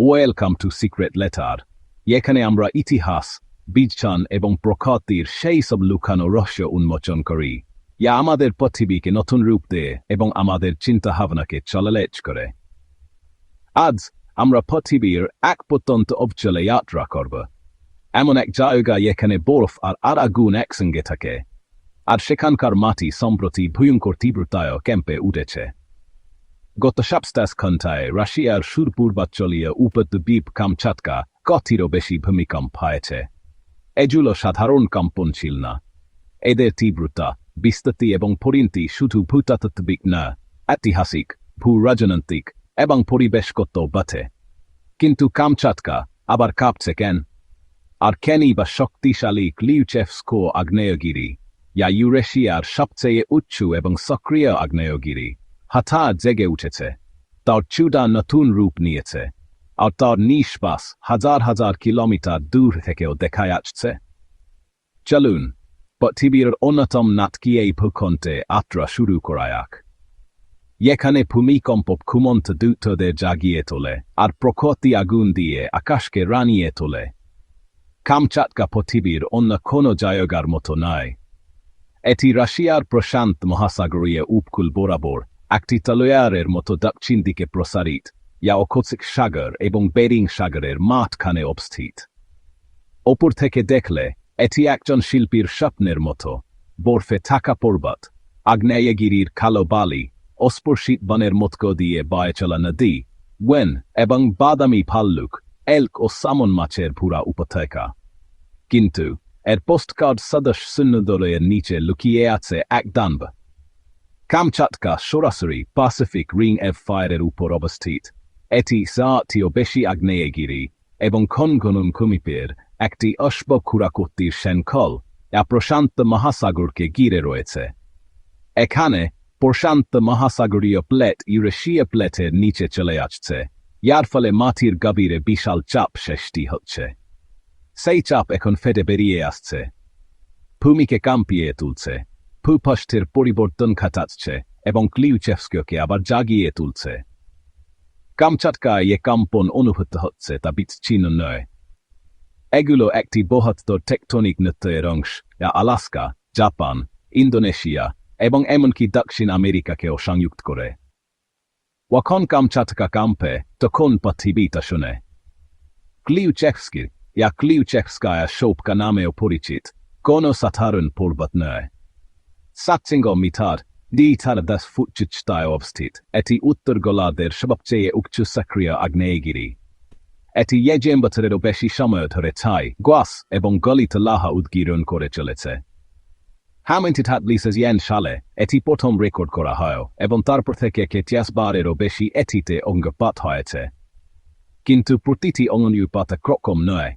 Welcome to secret letter এখানে আমরা ইতিহাস বিজ্ঞান এবং প্রকৃতির সেই সব লুকানো রহস্য উন্মোচন করি। ইয়া আমাদের পৃথিবীকে নতুন রূপ দেয় এবং আমাদের চিন্তাভাবনাকে চলালেচ করে। আজ আমরা পৃথিবীর এক প্রত্যন্ত অঞ্চলে যাত্রা করব। এমন এক জায়গা এখানে বরফ আর আর আগুন একসঙ্গে থাকে। আর সেখানকার মাটি সম্প্রতি ভয়ঙ্কর তীব্রতায় ক্যাম্পে উঠেছে। গত সপ্তাহ ঘণ্টায় রাশিয়ার সুরপূর্বাঞ্চলীয় উপদ্বীপ কামচাটকা কতিরও বেশি ভূমিকম্প হয়েছে। এগুলো সাধারণ কম্পন ছিল না। এদের তীব্রতা, বিস্তৃতি এবং পরিণতি শুধু ভূতাত্ত্বিক না, ঐতিহাসিক ভূ রাজনৈতিক এবং পরিবেশগত বটে। কিন্তু কামচাটকা আবার কাঁপছে কেন? আর কেনই বা শক্তিশালী ক্লিউচেফস্কো আগ্নেয়গিরি, ইয়া ইউরেশিয়ার সবচেয়ে উচ্চ এবং সক্রিয় আগ্নেয়গিরি? হঠাৎ জেগে উঠেছে। তার চূড়া নতুন রূপ নিয়েছে। আর তার নিঃশ্বাস হাজার হাজার কিলোমিটার দূর থেকেও দেখা যাচ্ছে চলুন, পৃথিবীর অন্যতম নাটকি এই ভূখণ্ডে আত্রা শুরু করা যাক। এখানে ভূমিকম্প খুমন্ত দূতদের জাগিয়ে তোলে আর প্রকৃতি আগুন দিয়ে আকাশকে রানিয়ে তোলে। কামচাটকা পৃথিবীর অন্য কোনো জায়গার মতো নয়। এটি রাশিয়ার প্রশান্ত মহাসাগরীয় উপকূল বরাবর একটি তলোয়ারের মতো দক্ষিণ দিকে প্রসারিত ইয়া অকোসিক সাগর এবং বেরিং সাগরের মাঠখানে অবস্থিত। ওপর থেকে দেখলে, এটি একজন শিল্পীর স্বপ্নের মতো। বরফে থাকা পর্বত, আগ্নেয়গিরির কালো বালি, অস্পর্শিত বনের মতক দিয়ে বয়ে চলা নদী, ওয়েন এবং বাদামি ভাল্লুক, এলক ও সামন মাছের ভুরা উপত্যকা। কিন্তু এর পোস্টকার্ড সদস্য শূন্যদলয়ের নিচে লুকিয়ে আছে এক দানব। কামচাটকা সরাসরি প্যাসিফিক রিং এফ ফায়ারের উপর অবস্থিত। এটি সাতিও বেশি আগ্নেয়গিরি এবং খনগনুম কুমিপের একটি অশ্ব খুরাকুত্তির শৃঙ্খল যা প্রশান্ত মহাসাগরকে ঘিরে রয়েছে। এখানে প্রশান্ত মহাসাগরীয় প্লেট ইউরেশিয়া প্লেটের নিচে চলে আসছে ইয়ার ফলে মাটির গভীরে বিশাল চাপ সৃষ্টি হচ্ছে। সেই চাপ এখন ফেটে বেরিয়ে আসছে। ভূমিকে কাম্পিয়ে তুলছে। ভূপষ্ঠের পরিবর্তন ঘটাচ্ছে এবং ক্লিউচেফস্কে আবার জাগিয়ে তুলছে। কামচাটকায় এ কম্পন অনুভূত হচ্ছে, তা বিচ্ছিন্ন নয়। এগুলো একটি বহত্তর টেকটনিক নৃত্যের অংশ, যা আলাস্কা, জাপান, ইন্দোনেশিয়া এবং এমনকি দক্ষিণ আমেরিকাকেও সংযুক্ত করে। ওখন কামচাটকা কাম্পে, তখন পৃথিবীটা শুনে। ক্লিউচেক্সকি ইয়া ক্লিউচেক্সকায়া শোপকা নামেও পরিচিত, কোনো সাধারণ পর্বত নয়। সাতসিংহ মিটার দ্বিতার দশ ফুট চিচতায় অবস্থিত। এটি উত্তর গোলাদের সবচেয়ে উচ্চ সক্রিয় আগ্নেয়গিরি। এটি ইয়েজেম বছরেরও বেশি সময় ধরে ছাই গ্বাস এবং গলিত লাহা উদ্গীরণ করে চলেছে। হ্যামিন্টি হাটলিসেস ইয়েন সালে এটি প্রথম রেকর্ড করা হয় এবং তারপর থেকে কেতিয়াস বারেরও বেশি এটিতে অঙ্গপাত হয়েছে। কিন্তু প্রতিটি অঙ্গনুপাত ক্রকম নয়।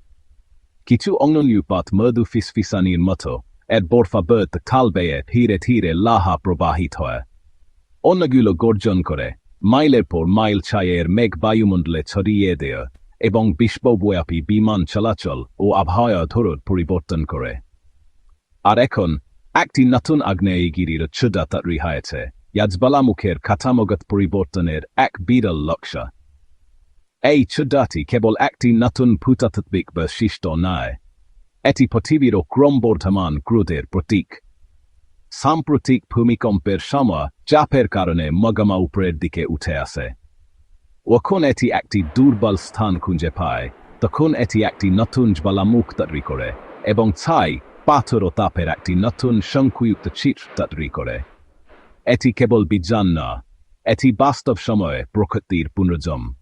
কিছু অঙ্গনুপাত মধু ফিসফিসানির মতো। এর বরফা বর্ত খাল বেয়ে ধীরে ধীরে লাহা প্রবাহিত হয়। অন্যগুলো গর্জন করে। মাইলের পর মাইল ছায়ের মেঘ বায়ুমণ্ডলে ছড়িয়ে দেয় এবং বিশ্বব্যাপী বিমান চলাচল ও আবহাওয়া ধরত পরিবর্তন করে। আর এখন একটি নতুন আগ্নেয়গিরির চুদাতারি হয়েছে ইয়াজবালামুখের কাঠামোগত পরিবর্তনের এক বিরল লক্ষ্য এই চুদাটি কেবল একটি নতুন ভূতাত্ত্বিক বৈশিষ্ট্য নয়। এটি পৃথিবীর ক্রমবর্ধমান ক্রোধের প্রতীক। সাম্প্রতিক ভূমিকম্পের সময় চাপের কারণে মগমা উপরের দিকে উঠে আসে। যখন এটি একটি দুর্বল স্থান খুঁজে পায়, তখন এটি একটি নতুন জ্বালামুখ তৈরি করে এবং ছাই পাথর ও তাপের একটি নতুন শঙ্কুযুক্ত চিত্র তৈরি করে। এটি কেবল বিজ্ঞান না, এটি বাস্তব সময়ে প্রকৃতির পুনর্জম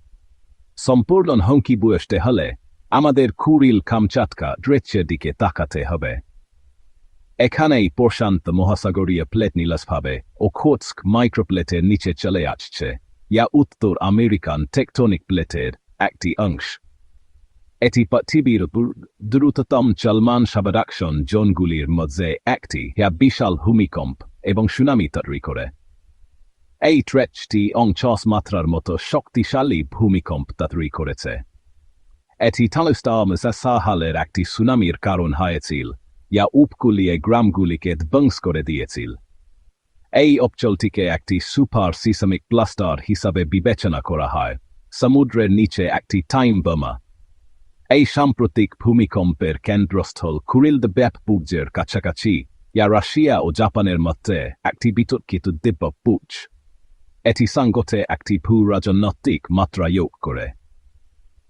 সম্পূর্ণ হঙ্কি বুয়েসতে হলে আমাদের কুরিল কামচাটকা ড্রেচের দিকে তাকাতে হবে। এখানেই প্রশান্ত মহাসাগরীয় প্লেট নিলাসভাবে ও খোৎস্ক মাইক্রোপ্লেটের নিচে চলে আসছে। ইয়া উত্তর আমেরিকান টেকটনিক প্লেটের একটি অংশ। এটি পৃথিবীর দ্রুততম চলমান সাবরাকশন জোনগুলির মধ্যে একটি। ইয়া বিশাল ভূমিকম্প এবং সুনামি তৈরি করে। এই ট্রেচটি অংশস মাত্রার মতো শক্তিশালী ভূমিকম্প তৈরি করেছে। এটি তালুস্তামস সাহালের একটি সুনামির কারণ হয়েছিল ইয়া উপকূলীয় গ্রামগুলিকে ধ্বংস করে দিয়েছিল এই অঞ্চলটিকে একটি সুপার সিসামিক প্লাস্টার হিসাবে বিবেচনা করা হয় সমুদ্রের নিচে একটি টাইম বোমা এই সাম্প্রতিক ভূমিকম্পের কেন্দ্রস্থল কুরিল দ্য ব্যাপপুজ্যের কাছাকাছি ইয়া রাশিয়া ও জাপানের মধ্যে একটি বিতর্কিত দিব্য পুচ এটি সাঙ্গতে একটি ভূ রাজনৈতিক মাত্রা যোগ করে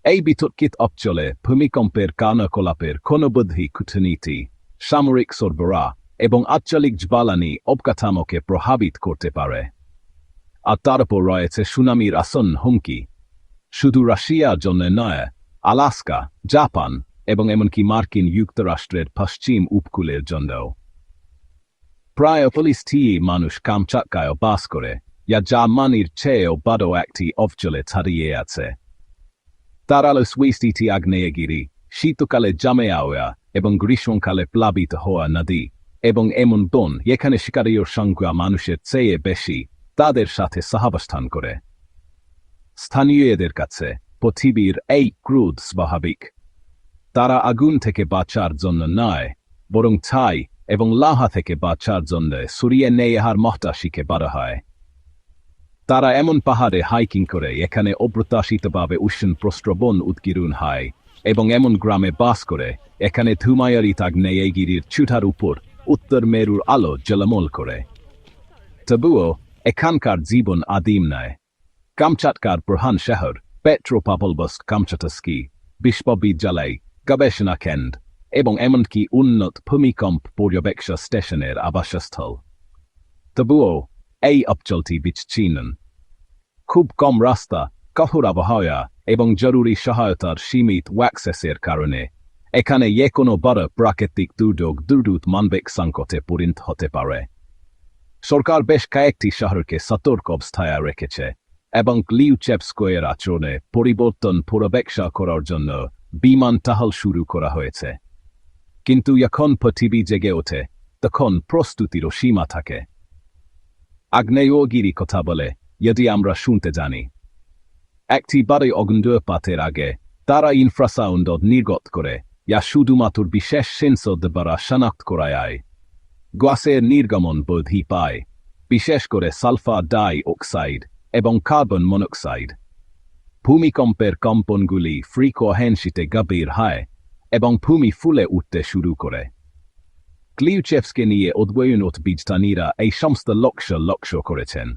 এই বিতর্কিত অঞ্চলে ভূমিকম্পের কার্যকলাপের কোনো বুদ্ধি কূটনীতি, সামরিক সরবরাহ এবং আঞ্চলিক জ্বালানি অবকাঠামোকে প্রভাবিত করতে পারে। আর তার উপর রয়েছে সুনামির আসন্ন হুমকি। শুধু রাশিয়ার জন্য নয়, আলাস্কা, জাপান এবং এমনকি মার্কিন যুক্তরাষ্ট্রের পশ্চিম উপকূলের জন্যও। প্রায় পলিশটি মানুষ কামচাটকায় বাস করে ইয়া জার্মানির চেয়েও বড় একটি অঞ্চলে ছাড়িয়ে আছে। তারালো সুইস্টিটি আগ্নেয়গিরি শীতকালে জামে আওয়া এবং গ্রীষ্মকালে প্লাবিত হওয়া নদী এবং এমন বন এখানে শিকারীয় সংখ্যা মানুষের চেয়ে বেশি তাদের সাথে সহাবস্থান করে স্থানীয়দের কাছে পৃথিবীর এই ক্রুদ স্বাভাবিক তারা আগুন থেকে বাঁচার জন্য নয় বরং ছাই এবং লাহা থেকে বাঁচার জন্য সুরিয়ে নেয়ার মহতাশিকে বাড়া হয় তারা এমন পাহাড়ে হাইকিং করে, এখানে অপ্রত্যাশিতভাবে উষ্ণ প্রস্ত্রবন উৎকিরণ হয় এবং এমন গ্রামে বাস করে, এখানে ধুমায়ারি তাগ্নেয়গিরির ছুটার উপর, উত্তর মেরুর আলো জলমল করে। তবুও, এখানকার জীবন আদিম নয়। কামচাটকার প্রধান শহর পেট্রোপাবলবস্ক কামচাটস্কি, বিশ্ববিদ্যালয়, গবেষণা কেন্দ্র এবং এমনকি উন্নত ভূমিকম্প পর্যবেক্ষণ স্টেশনের আবাসস্থল। তবুও এই অঞ্চলটি বিচ্ছিন্ন। খুব কম রাস্তা, কঠোর আবহাওয়া এবং জরুরি সহায়তার সীমিত ওয়াক্সেসের কারণে এখানে যে কোনো বড় প্রাকৃতিক দুর্যোগ দুর্দূত মানবিক সংকটে পরিণত হতে পারে। সরকার বেশ কয়েকটি শহরকে সতর্ক অবস্থায় রেখেছে এবং লিউচেপস্কোয়ের আচরণে পরিবর্তন পূর্বাপেক্ষা করার জন্য বিমান টাহল শুরু করা হয়েছে। কিন্তু যখন পৃথিবী জেগে ওঠে, তখন প্রস্তুতিরও সীমা থাকে। আগ্নেয়গিরি কথা বলে যদি আমরা শুনতে জানি একটি বারে অগ্নিপাতের আগে তারা ইনফ্রাসাউন্ড নির্গত করে ইয়া শুধুমাত্র বিশেষ সেন্সর দ্বারা শনাক্ত করা করায় গ্যাসের নির্গমন বৃদ্ধি পায় বিশেষ করে সালফার ডাই অক্সাইড এবং কার্বন মনোক্সাইড ভূমিকম্পের কম্পনগুলি ফ্রিকোহেন্সিতে গভীর হয় এবং ভূমি ফুলে উঠতে শুরু করে ক্লিউচেফসকে নিয়ে উদ্বয়নত বিজ্ঞানীরা এই সমস্ত লক্ষ্য লক্ষ্য করেছেন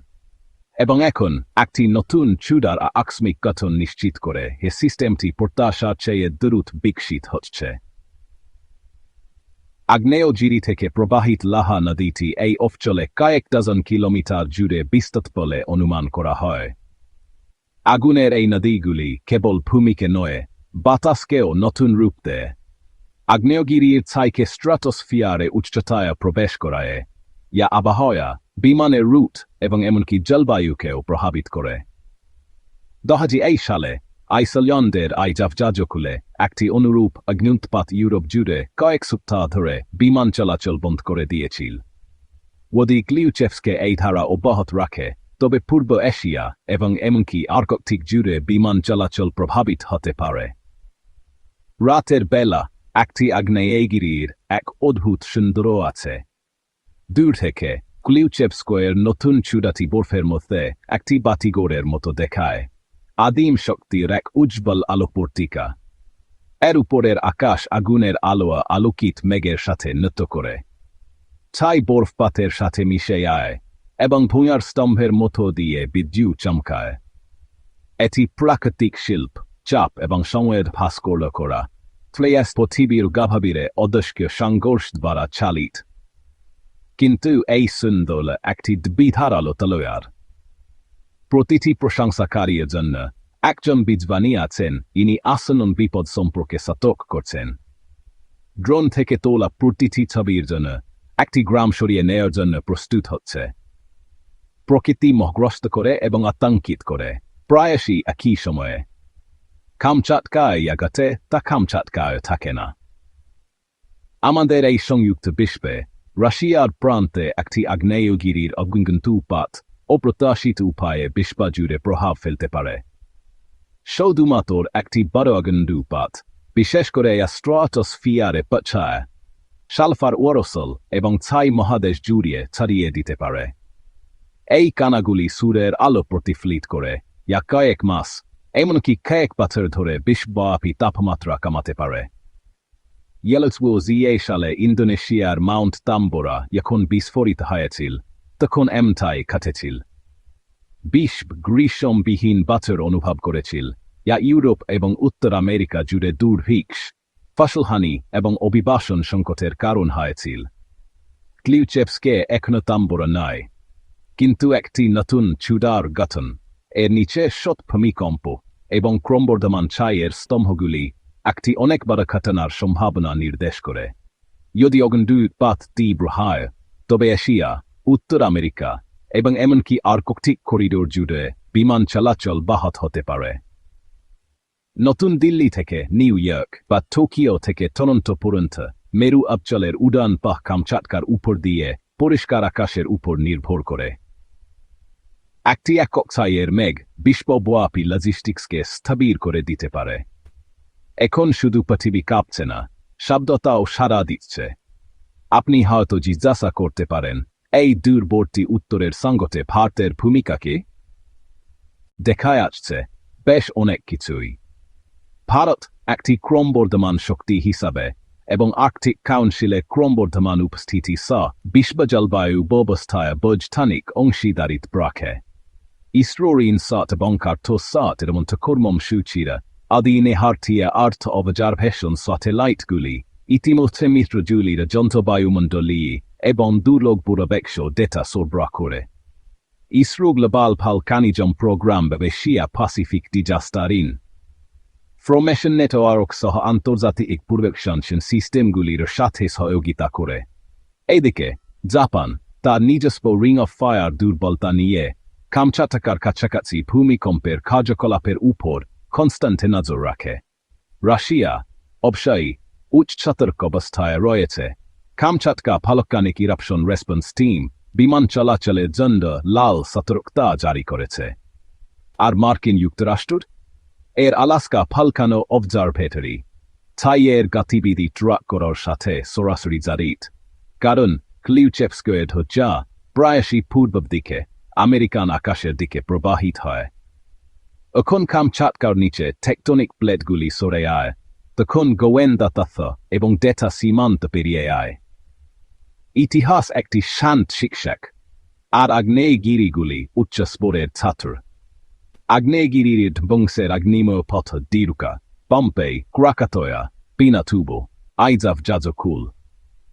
এবং এখন একটি নতুন চুডার আকস্মিক গঠন নিশ্চিত করে হে সিস্টেমটি প্রত্যাশার চেয়ে দ্রুত বিকশিত হচ্ছে আগ্নেয়গিরি থেকে প্রবাহিত লাহা নদীটি এই অঞ্চলে কয়েক ডজন কিলোমিটার জুড়ে বিস্তৃত বলে অনুমান করা হয় আগুনের এই নদীগুলি কেবল ভূমিকে নয় বাতাসকেও নতুন রূপ দেয় আগ্নেয়গিরির ছাইকে স্ট্রাটোস্ফিয়ারে উচ্চতায় প্রবেশ করায় ইয়া আবহাওয়া বিমানের রুট এবং এমনকি জলবায়ুকেও প্রভাবিত করে দহাজি এই সালে আইসল্যান্ডের আইজাফজাজকুলে একটি অনুরূপ অগ্নুৎপাত ইউরোপ জুড়ে কয়েক সপ্তাহ ধরে বিমান চলাচল বন্ধ করে দিয়েছিল ওদি ক্লিউচেফসকে এই ধারা অব্যাহত রাখে তবে পূর্ব এশিয়া এবং এমনকি আর্কটিক জুড়ে বিমান চলাচল প্রভাবিত হতে পারে রাতের বেলা একটি আগ্নেয়গিরির এক অদ্ভুত সুন্দর আছে। দূর থেকে ক্লিউচেপস্কোয়ের নতুন চূড়াটি বরফের মধ্যে একটি বাতিগোড়ের মতো দেখায়। আদিম শক্তির এক উজ্জ্বল আলোপর্তিকা এর উপরের আকাশ আগুনের আলোয়া আলোকিত মেঘের সাথে নৃত্য করে। ছাই বরফপাতের সাথে মিশে আয় এবং ভূঁয়ার স্তম্ভের মতো দিয়ে বিদ্যুৎ চমকায়। এটি প্রাকৃতিক শিল্প, চাপ এবং সময়ের ভাস্কর্য করা ফ্লেয়াস পৃথিবীর গাভাবিরে অদস্য সংঘর্ষ দ্বারা চালিত কিন্তু এই সুন্দর একটি বিধারালো তলোয়ার প্রতিটি প্রশংসাকারীর জন্য একজন বিজবানী আছেন ইনি আসন্ন বিপদ সম্পর্কে সতর্ক করছেন ড্রোন থেকে তোলা প্রতিটি ছবির জন্য একটি গ্রাম সরিয়ে নেওয়ার জন্য প্রস্তুত হচ্ছে প্রকৃতি মহগ্রস্ত করে এবং আতঙ্কিত করে প্রায়শই একই সময়ে কামচাটকায় ইয়াগাতে তা কামচাটকায় থাকে না আমাদের এই সংযুক্ত বিশ্বে রাশিয়ার প্রান্তে একটি আগ্নেয়গিরির অগ্নিগন্তুপাত অপ্রত্যাশিত উপায়ে বিশ্বজুড়ে প্রভাব ফেলতে পারে শুধুমাত্র একটি বড় অগ্নিপাত বিশেষ করে স্ট্রাটোস্ফিয়ারে পছায় সালফার ওরসল এবং ছাই মহাদেশ জুড়িয়ে ছাড়িয়ে দিতে পারে এই কানাগুলি সুরের আলো প্রতিফলিত করে ইয়া কয়েক মাস এমনকি কয়েক বছর ধরে বিশ্বব্যাপী তাপমাত্রা কমাতে পারে। ইয়েলসবু জিএ সালে ইন্দোনেশিয়ার মাউন্ট তাম্বোরা যখন বিস্ফোরিত হয়েছিল, তখন এমটাই কাটেছিল বিশ্ব গ্রীষ্মবিহীন বছর অনুভব করেছিল, যা ইউরোপ এবং উত্তর আমেরিকা জুড়ে দুর্ভিক্ষ, ফসলহানি এবং অভিবাসন সংকটের কারণ হয়েছিল। ক্লিউচেপসকে এখনও তাম্বোরা নয়, কিন্তু একটি নতুন চুডার গঠন। এর নিচে শত ভূমিকম্প এবং ক্রমবর্ধমান ছাইয়ের স্তম্ভগুলি একটি অনেক বড় ঘটনার সম্ভাবনা নির্দেশ করে। যদি অগ্নুৎপাত তীব্র হয়, তবে এশিয়া, উত্তর আমেরিকা এবং এমনকি আর্কটিক করিডোর জুড়ে বিমান চলাচল বাহত হতে পারে। নতুন দিল্লি থেকে নিউ ইয়র্ক বা টোকিও থেকে টরন্টো পর্যন্ত মেরু অঞ্চলের উড়ান পাহ কামচাটকার উপর দিয়ে পরিষ্কার আকাশের উপর নির্ভর করে। একটি একক ছাইয়ের মেঘ বিশ্বব্যাপী লজিস্টিক্সকে স্থবির করে দিতে পারে। এখন শুধু পৃথিবী কাঁপছে না, শব্দতাও সারা দিচ্ছে। আপনি হয়তো জিজ্ঞাসা করতে পারেন, এই দূরবর্তী উত্তরের সঙ্গতে ভারতের ভূমিকাকে দেখায় আসছে বেশ অনেক কিছুই। ভারত একটি ক্রমবর্ধমান শক্তি হিসাবে এবং আর্কটিক কাউন্সিলে ক্রমবর্ধমান উপস্থিতি সহ বিশ্ব জলবায়ু ব্যবস্থায় বৈজ্ঞানিক অংশীদারিত রাখে। ইসরোর ইনসাট এবং কার্টোসাট এর মধ্যে কর্মম সূচিরা আদিনে হার্টিয়া আর্থ অবজারভেশন স্যাটেলাইটগুলি ইতিমধ্যে মিত্রজুলির যন্ত্রবায়ুমণ্ডলী এবং দুর্লভ পূর্বাপেক্ষ ডেটা সরবরাহ করে ISRO global volcanism programme Asia Pacific disaster information network সহ আন্তর্জাতিক পূর্বেক্ষণ সিস্টেমগুলির সাথে সহযোগিতা করে এদিকে জাপান তার নিজস্ব রিং অফ ফায়ার দুর্বলতা নিয়ে কামচাটাকার কাছাকাছি ভূমিকম্পের কার্যকলাপের উপর কনস্ট্যান্টে নজর রাখে রাশিয়া অবশ্যই উচ্চ সতর্ক অবস্থায় রয়েছে Kamchatka volcanic eruption response team বিমান চলাচলের জন্য লাল সতর্কতা জারি করেছে আর মার্কিন যুক্তরাষ্ট্র এর আলাস্কা ফালকানো অবজারভেটরি থাইয়ের গতিবিধি ট্রাক করার সাথে সরাসরি জারিত কারণ ক্লিউচেপস্কোয়েড যা প্রায়শই পূর্ব দিকে আমেরিকান আকাশের দিকে প্রবাহিত হয়। এখন কামচাটকার নিচে টেকটনিক প্লেটগুলি সরে আয়, তখন গোয়েন্দা তথ্য এবং ডেটা সীমান্ত পেরিয়ে আয়। ইতিহাস একটি শান্ত শিক্ষক, আর আগ্নেয়গিরিগুলি উচ্চ স্পোরের ছাত্র। আগ্নেয়গিরির বংশের আগ্নিময় পথ দিরুকা পম্পে ক্রাকাতয়া, পিনাতুবো আইজাফ জাজকুল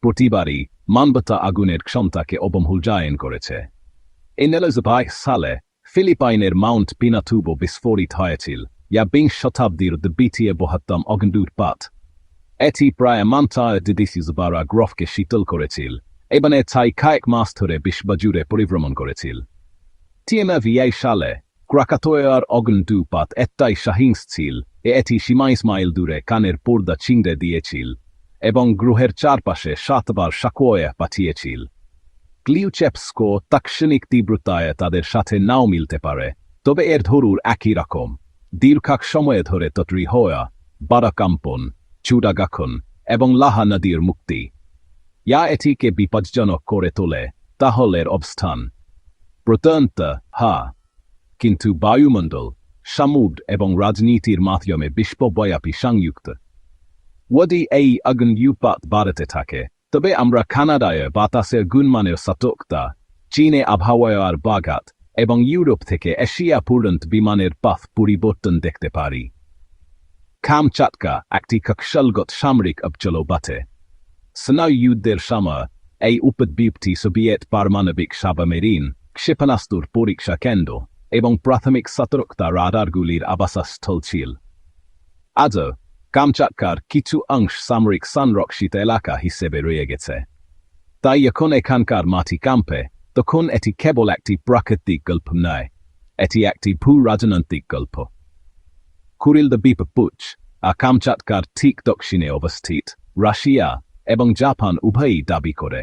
প্রতিবারই মানবতা আগুনের ক্ষমতাকে অবমূল্যায়ন করেছে। এনেলজবাই সালে ফিলিপাইনের মাউন্ট পিনাতুবো বিস্ফোরিত হয়েছিল ইয়া বিংশ শতাব্দীর দ্বিতীয় বৃহত্তম অগ্নুৎপাত এটি প্রায় মান্তায় দিদিসিজবারা গ্রফকে শীতল করেছিল এবং তাই কয়েক মাস ধরে বিশ্বজুড়ে পরিভ্রমণ করেছিল টিএমএভিআই সালে ক্রাকাতোয়ার অগ্নুৎপাত এটাই সহিংস ছিল এ এটি সীমাইশ মাইল দূরে কানের পর্দা ছিঁড়ে দিয়েছিল এবং গ্রহের চারপাশে সাতবার সাকোয়া পাঠিয়েছিল ক্লিউচেপস্কো তাৎক্ষণিক তীব্রতায় তাদের সাথে নাও মিলতে পারে, তবে এর ধরুর একই রকম। দীর্ঘাক সময়ে ধরে তত্রি হওয়া, বারাকাম্পন, চুডাগাখন এবং লাহা নদীর মুক্তি। ইয়া এটিকে বিপজ্জনক করে তোলে, তাহলের অবস্থান। প্রত্যন্ত, হা। কিন্তু বায়ুমণ্ডল সমুদ্র এবং রাজনীতির মাধ্যমে বিশ্বব্যাপী সংযুক্ত। ওদি এই অগ্নুৎপাত বাড়াতে থাকে। তবে আমরা কানাডায় বাতাসের গুণমানের সতর্কতা, চীনে আবহাওয়ার বাগাত এবং ইউরোপ থেকে এশিয়া পর্যন্ত বিমানের পথ পরিবর্তন দেখতে পারি। কামচাটকা একটি কক্ষলগত সামরিক অঞ্চল বাটে। স্নায়ু যুদ্ধের সময় এই উপদ্বীপটি সোভিয়েত পারমাণবিক সাবামেরিন, ক্ষেপণাস্ত্র পরীক্ষা কেন্দ্র এবং প্রাথমিক সতর্কতা রাডারগুলির আবাসস্থল ছিল। আজও কামচাটকার কিছু অংশ সামরিক সংরক্ষিত এলাকা হিসেবে রয়ে গেছে। তাই এখন এখানকার মাটি কাম্পে, তখন এটি কেবল একটি প্রাকৃতিক গল্প নয়, এটি একটি ভূ রাজনৈতিক গল্প কুরিল দ্বীপ পুচ, আর কামচাটকার ঠিক দক্ষিণে অবস্থিত, রাশিয়া এবং জাপান উভয়ই দাবি করে।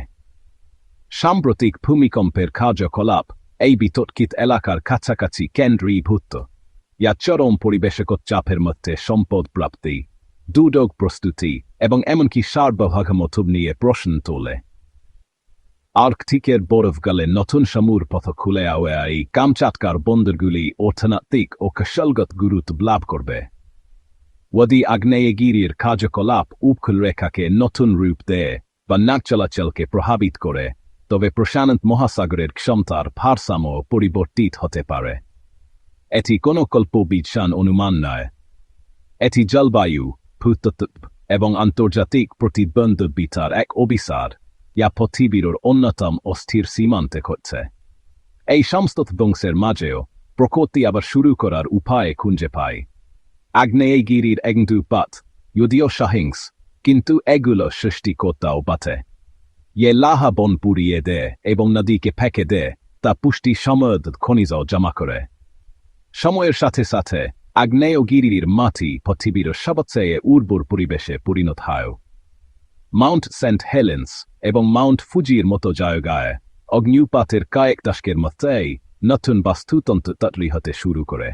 সাম্প্রতিক ভূমিকম্পের কার্যকলাপ এই বিতর্কিত এলাকার কাছাকাছি কেন্দ্রীভূত ইয়া চরম পরিবেশগত চাপের মধ্যে সম্পদ প্রাপ্তি। দুদক প্রস্তুতি এবং এমনকি সার্বভৌমত্ব নিয়ে প্রশ্ন তোলে। আর্কটিকের বরফ গলে নতুন সমুর পথ খুলে আওয়ে এই কামচাটকার বন্দরগুলি অর্থনৈতিক ও কৌশলগত গুরুত্ব লাভ করবে। ওদি আগ্নেয়গিরির কার্যকলাপ উপকূলরেখাকে নতুন রূপ দেয় বা নাক চলাচলকে প্রভাবিত করে, তবে প্রশান্ত মহাসাগরের ক্ষমতার ভারসাম্য পরিবর্তিত হতে পারে। এটি কোনো কল্পবিজ্ঞান অনুমান নয়। এটি জলবায়ু ভূতত্ত্ব এবং আন্তর্জাতিক প্রতিবন্ধবিতার এক অভিসার ইয়া পৃথিবীর অন্যতম অস্থির সীমান্তে ঘটছে এই সমস্ত বংশের মাঝেও প্রকৃতি আবার শুরু করার উপায় খুঁজে পায় আগ্নেয়গিরির একদুপাত যদিও সহিংস কিন্তু এগুলো সৃষ্টিকর্তাও বাটে ইয়ে লাহা বন পুড়িয়ে দেয় এবং নদীকে ফেঁকে দেয় তা পুষ্টি সমৃদ্ধ খনিজ জমা করে সময়ের সাথে সাথে আগ্নেয়গিরির মাটি পৃথিবীর সবচেয়ে উর্বর পরিবেশে পরিণত হয়। মাউন্ট সেন্ট হেলেন্স এবং মাউন্ট ফুজির মতো জায়গায় অগ্নিপাতের কয়েক দশকের মধ্যেই নতুন বাস্তুতন্ত্র তৈরি হতে শুরু করে।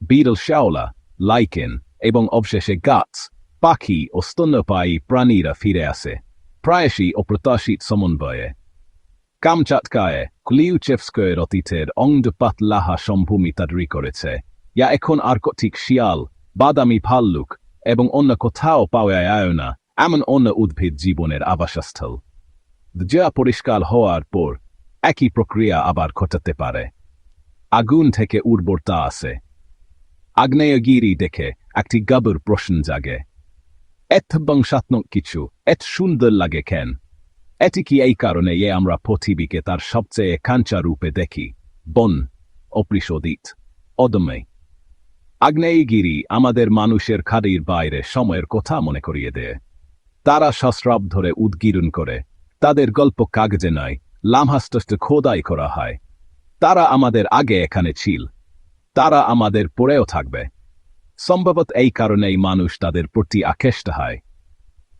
বিরল শ্যাওলা লাইকেন এবং অবশেষে গাছ, পাখি ও স্তন্যপায়ী প্রাণীরা ফিরে আসে, প্রায়শই অপ্রত্যাশিত সমন্বয়ে। কামচাটকায় ক্লিউচেভস্কয়ের অতীতের অংডপাত লাহা সম্ভূমি তাদরি করেছে। ইয়া এখন আর্কটিক শিয়াল বাদামি ভাল্লুক এবং অন্য কোথাও পাওয়া যায় না এমন অন্য উদ্ভিদ জীবনের আবাসস্থল যা পরিষ্কার হওয়ার পর একই প্রক্রিয়া আবার ঘটাতে পারে আগুন থেকে উর্বরতা আসে আগ্নেয়গিরি দেখে একটি গবর প্রশ্ন জাগে এত বংশাত্মক কিছু এত সুন্দর লাগে কেন এটি কি এই কারণে এ আমরা পৃথিবীকে তার সবচেয়ে কাঞ্চা রূপে দেখি বন অপরিশোধিত অদমে আগ্নেয়গিরি আমাদের মানুষের খাড়ির বাইরে সময়ের কথা মনে করিয়ে দেয় তারা সশ্রব ধরে উদ্গীরণ করে। তাদের গল্প কাগজে নয় লামহাস্টস্ট খোদাই করা হয়। তারা আমাদের আগে এখানে ছিল। তারা আমাদের পরেও থাকবে। সম্ভবত এই কারণেই মানুষ তাদের প্রতি আকৃষ্ট হয়।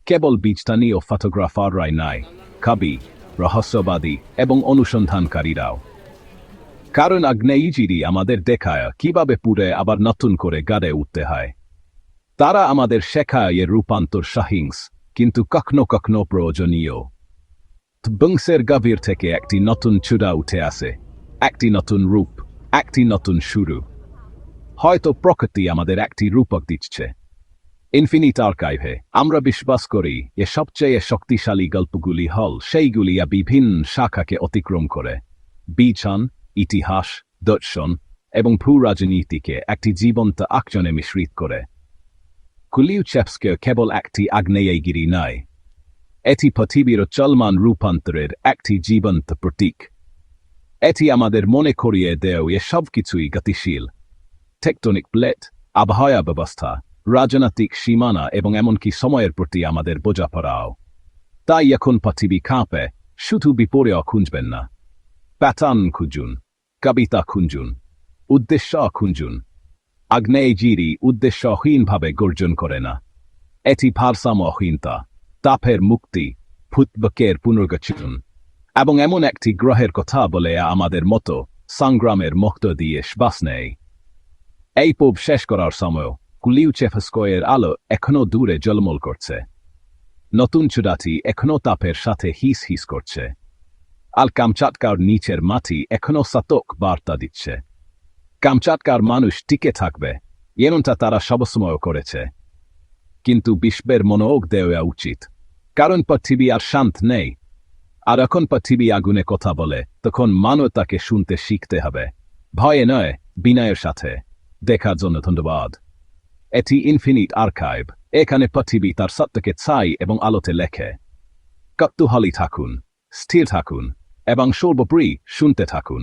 কেবল বিজটানি ও ফটোগ্রাফাররাই নাই কবি রহস্যবাদী এবং অনুসন্ধানকারীরাও। কারণ আগ্নেয়জিরি আমাদের দেখায় কীভাবে পুড়ে আবার নতুন করে গাড়ে উঠতে হয়। তারা আমাদের শেখায় এর রূপান্তর সহিংস কিন্তু কখনো কখনো প্রয়োজনীয়। বংশের গভীর থেকে একটি নতুন চূড়া উঠে আসে, একটি নতুন রূপ, একটি নতুন শুরু। হয়তো প্রকৃতি আমাদের একটি রূপক দিচ্ছে। ইনফিনিট আর্কাইভে আমরা বিশ্বাস করি, এ সবচেয়ে শক্তিশালী গল্পগুলি হল, সেইগুলি বিভিন্ন শাখাকে অতিক্রম করে। বিছান ইতিহাস, দর্শন এবং ভূ রাজনীতিকে একটি জীবন্ত আকজনে মিশ্রিত করে। কুলিউচেপসকে কেবল একটি আগ্নেয়গিরি নয়, এটি পৃথিবীর চলমান রূপান্তরের একটি জীবন্ত প্রতীক। এটি আমাদের মনে করিয়ে দেও এ সব কিছুই গতিশীল। টেকটনিক প্লেট, আবহাওয়া ব্যবস্থা, রাজনৈতিক সীমানা এবং এমনকি সময়ের প্রতি আমাদের বোঝাপড়াও। তাই এখন পৃথিবী কাঁপে, শুধু বিপর্যয় খুঁজবেন না। প্যাটার্ন খুঁজুন কবিতা খুঁজুন উদ্দেশ্য খুঁজুন আগ্নেয়জিরি উদ্দেশ্যহীনভাবে গর্জন করে না এটি ভারসাম্যহীনতা তাপের মুক্তি ফুটবকের পুনর্গঠন এবং এমন একটি গ্রহের কথা বলে আমাদের মতো সংগ্রামের মুক্ত দিয়ে শ্বাস নেয় এই পোপ শেষ করার সময় কুলিউচেফস্কয়ের আলো এখনও দূরে জলমল করছে নতুন চূড়াটি এখনও তাপের সাথে হিস হিস করছে আল কামচাটকার নিচের মাটি এখনও সাতক বার্তা দিচ্ছে। কামচাটকার মানুষ টিকে থাকবে, এমনটা তারা সবসময় করেছে। কিন্তু বিশ্বের মনোযোগ দেওয়া উচিত। কারণ পৃথিবী আর শান্ত নেই। আর এখন পৃথিবী আগুনে কথা বলে, তখন মানব তাকে শুনতে শিখতে হবে। ভয়ে নয়, বিনয়ের সাথে। দেখার জন্য ধন্যবাদ। এটি ইনফিনিট আর্কাইভ। এখানে পৃথিবী তার সত্যকে ছাই এবং আলোতে লেখে। কত্তুহালি থাকুন, স্থির থাকুন। এবং সর্বোপরি শুনতে থাকুন।